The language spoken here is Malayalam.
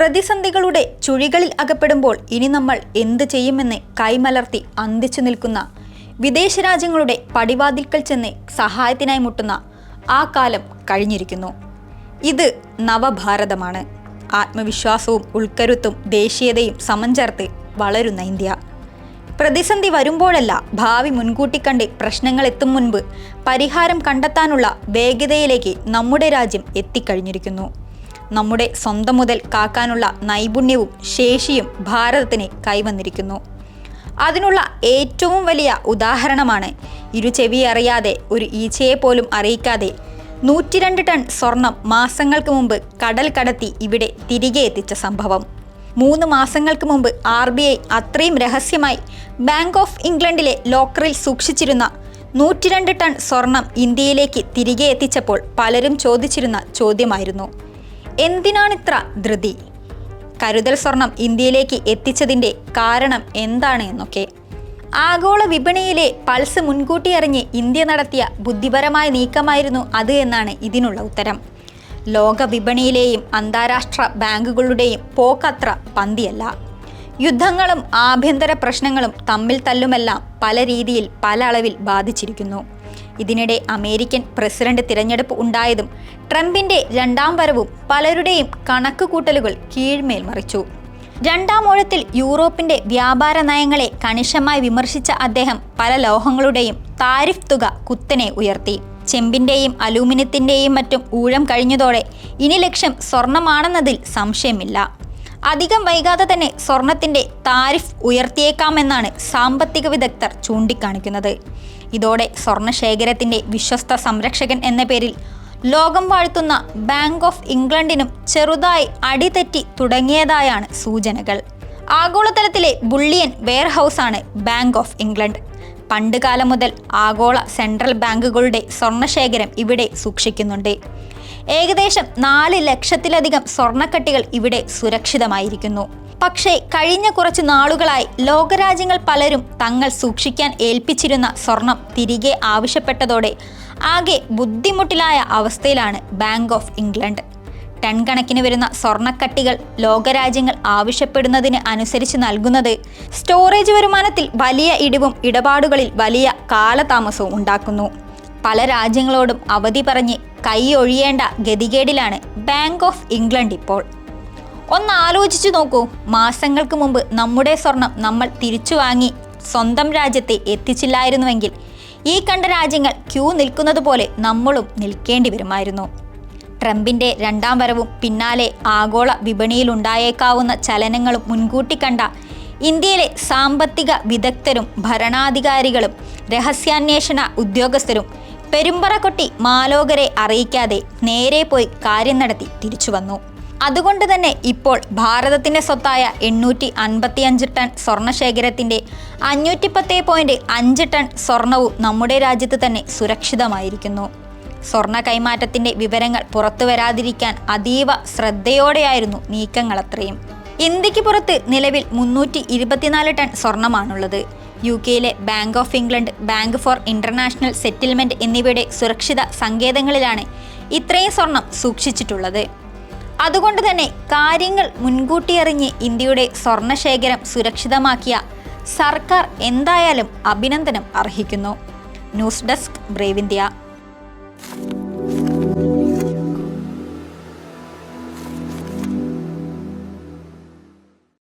പ്രതിസന്ധികളുടെ ചുഴികളിൽ അകപ്പെടുമ്പോൾ ഇനി നമ്മൾ എന്ത് ചെയ്യുമെന്ന് കൈമലർത്തി അന്തിച്ചു നിൽക്കുന്ന വിദേശ രാജ്യങ്ങളുടെ പടിവാതിൽക്കൽ ചെന്ന് സഹായത്തിനായി മുട്ടുന്ന ആ കാലം കഴിഞ്ഞിരിക്കുന്നു. ഇത് നവഭാരതമാണ്. ആത്മവിശ്വാസവും ഉൾക്കരുത്തും ദേശീയതയും സമം വളരുന്ന ഇന്ത്യ. പ്രതിസന്ധി വരുമ്പോഴല്ല ഭാവി മുൻകൂട്ടി കണ്ട് പ്രശ്നങ്ങൾ എത്തും മുൻപ് പരിഹാരം കണ്ടെത്താനുള്ള വേഗതയിലേക്ക് നമ്മുടെ രാജ്യം എത്തിക്കഴിഞ്ഞിരിക്കുന്നു. നമ്മുടെ സ്വന്തം മുതൽ കാക്കാനുള്ള നൈപുണ്യവും ശേഷിയും ഭാരതത്തിന് കൈവന്നിരിക്കുന്നു. അതിനുള്ള ഏറ്റവും വലിയ ഉദാഹരണമാണ് ഇരുചെവി അറിയാതെ ഒരു ഈച്ചയെ പോലും അറിയിക്കാതെ നൂറ്റിരണ്ട് ടൺ സ്വർണം മാസങ്ങൾക്ക് മുമ്പ് കടൽ കടത്തി ഇവിടെ തിരികെ എത്തിച്ച സംഭവം. മൂന്ന് മാസങ്ങൾക്ക് മുമ്പ് ആർ ബി ഐ അത്രയും രഹസ്യമായി ബാങ്ക് ഓഫ് ഇംഗ്ലണ്ടിലെ ലോക്കറിൽ സൂക്ഷിച്ചിരുന്ന നൂറ്റിരണ്ട് ടൺ സ്വർണം ഇന്ത്യയിലേക്ക് തിരികെ എത്തിച്ചപ്പോൾ പലരും ചോദിച്ചിരുന്ന ചോദ്യമായിരുന്നു. എന്തിനാണിത്ര ധൃതി? കരുതൽ സ്വർണം ഇന്ത്യയിലേക്ക് എത്തിച്ചതിന്റെ കാരണം എന്താണ് എന്നൊക്കെ. ആഗോള വിപണിയിലെ പൾസ് മുൻകൂട്ടി അറിഞ്ഞ് ഇന്ത്യ നടത്തിയ ബുദ്ധിപരമായ നീക്കമായിരുന്നു അത് എന്നാണ് ഇതിനുള്ള ഉത്തരം. ലോക വിപണിയിലെയും അന്താരാഷ്ട്ര ബാങ്കുകളുടെയും പോക്കത്ര പന്തിയല്ല. യുദ്ധങ്ങളും ആഭ്യന്തര പ്രശ്നങ്ങളും തമ്മിൽ തല്ലുമെല്ലാം പല രീതിയിൽ പല അളവിൽ ബാധിച്ചിരിക്കുന്നു. ഇതിനിടെ അമേരിക്കൻ പ്രസിഡന്റ് തിരഞ്ഞെടുപ്പ് ഉണ്ടായതും ട്രംപിന്റെ രണ്ടാം വരവും പലരുടെയും കണക്കുകൂട്ടലുകൾ കീഴ്മേൽ മറിച്ചു. രണ്ടാം ഊഴത്തിൽ യൂറോപ്പിന്റെ വ്യാപാര നയങ്ങളെ കണിശമായി വിമർശിച്ച അദ്ദേഹം പല ലോഹങ്ങളുടെയും താരിഫ് തുക കുത്തനെ ഉയർത്തി. ചെമ്പിന്റെയും അലൂമിനിയത്തിന്റെയും മറ്റും ഊഴം കഴിഞ്ഞതോടെ ഇനി ലക്ഷ്യം സ്വർണമാണെന്നതിൽ സംശയമില്ല. അധികം വൈകാതെ തന്നെ സ്വർണത്തിന്റെ താരിഫ് ഉയർത്തിയേക്കാമെന്നാണ് സാമ്പത്തിക വിദഗ്ധർ ചൂണ്ടിക്കാണിക്കുന്നത്. ഇതോടെ സ്വർണശേഖരത്തിന്റെ വിശ്വസ്ത സംരക്ഷകൻ എന്ന പേരിൽ ലോകം വാഴ്ത്തുന്ന ബാങ്ക് ഓഫ് ഇംഗ്ലണ്ടിനും ചെറുതായി അടിതെറ്റി തുടങ്ങിയതായാണ് സൂചനകൾ. ആഗോളതലത്തിലെ ബുള്ളിയൻ വെയർഹൗസാണ് ബാങ്ക് ഓഫ് ഇംഗ്ലണ്ട് പണ്ടുകാലം മുതൽ ആഗോള സെൻട്രൽ ബാങ്കുകളുടെ സ്വർണശേഖരം ഇവിടെ സൂക്ഷിക്കുന്നുണ്ട്. ഏകദേശം നാല് ലക്ഷത്തിലധികം സ്വർണക്കട്ടികൾ ഇവിടെ സുരക്ഷിതമായിരിക്കുന്നു. പക്ഷേ കഴിഞ്ഞ കുറച്ച് നാളുകളായി ലോകരാജ്യങ്ങൾ പലരും തങ്ങൾ സൂക്ഷിക്കാൻ ഏൽപ്പിച്ചിരുന്ന സ്വർണം തിരികെ ആവശ്യപ്പെട്ടതോടെ ആകെ ബുദ്ധിമുട്ടിലായ അവസ്ഥയിലാണ് ബാങ്ക് ഓഫ് ഇംഗ്ലണ്ട്. ടൺ കണക്കിന് വരുന്ന സ്വർണക്കട്ടികൾ ലോകരാജ്യങ്ങൾ ആവശ്യപ്പെടുന്നതിന് അനുസരിച്ച് നൽകുന്നത് സ്റ്റോറേജ് വരുമാനത്തിൽ വലിയ ഇടിവും ഇടപാടുകളിൽ വലിയ കാലതാമസവും ഉണ്ടാക്കുന്നു. പല രാജ്യങ്ങളോടും അവധി പറഞ്ഞ് കൈയൊഴിയേണ്ട ഗതികേടിലാണ് ബാങ്ക് ഓഫ് ഇംഗ്ലണ്ട് ഇപ്പോൾ. ഒന്ന് ആലോചിച്ചു നോക്കൂ. മാസങ്ങൾക്ക് മുമ്പ് നമ്മുടെ സ്വർണം നമ്മൾ തിരിച്ചു വാങ്ങി സ്വന്തം രാജ്യത്തെ എത്തിച്ചില്ലായിരുന്നുവെങ്കിൽ ഈ കണ്ട രാജ്യങ്ങൾ ക്യൂ നിൽക്കുന്നത് പോലെ നമ്മളും നിൽക്കേണ്ടി വരുമായിരുന്നു. ട്രംപിന്റെ രണ്ടാം വരവും പിന്നാലെ ആഗോള വിപണിയിൽ ഉണ്ടായേക്കാവുന്ന ചലനങ്ങളും മുൻകൂട്ടി കണ്ട ഇന്ത്യയിലെ സാമ്പത്തിക വിദഗ്ധരും ഭരണാധികാരികളും രഹസ്യാന്വേഷണ ഉദ്യോഗസ്ഥരും പെരുമ്പറ കൊട്ടി മാലോകരെ അറിയിക്കാതെ നേരെ പോയി കാര്യം നടത്തി തിരിച്ചു വന്നു. അതുകൊണ്ട് തന്നെ ഇപ്പോൾ ഭാരതത്തിന്റെ സ്വത്തായ എണ്ണൂറ്റി അൻപത്തിയഞ്ച് ടൺ സ്വർണശേഖരത്തിന്റെ അഞ്ഞൂറ്റി പത്ത് പോയിന്റ് അഞ്ച് ടൺ സ്വർണവും നമ്മുടെ രാജ്യത്ത് തന്നെ സുരക്ഷിതമായിരിക്കുന്നു. സ്വർണ കൈമാറ്റത്തിന്റെ വിവരങ്ങൾ പുറത്തു വരാതിരിക്കാൻ അതീവ ശ്രദ്ധയോടെയായിരുന്നു നീക്കങ്ങളത്രയും ഇന്ത്യയ്ക്ക് പുറത്ത് നിലവിൽ മുന്നൂറ്റി ഇരുപത്തിനാല് ടൺ സ്വർണമാണുള്ളത്. യു കെയിലെ Bank of England Bank for International Settlement എന്നിവയുടെ സുരക്ഷിത സങ്കേതങ്ങളിലാണ് ഇത്രയും സ്വർണം സൂക്ഷിച്ചിട്ടുള്ളത്. അതുകൊണ്ട് തന്നെ കാര്യങ്ങൾ മുൻകൂട്ടി അറിഞ്ഞ് ഇന്ത്യയുടെ സ്വർണശേഖരം സുരക്ഷിതമാക്കിയ സർക്കാർ എന്തായാലും അഭിനന്ദനം അർഹിക്കുന്നു. News desk brave India.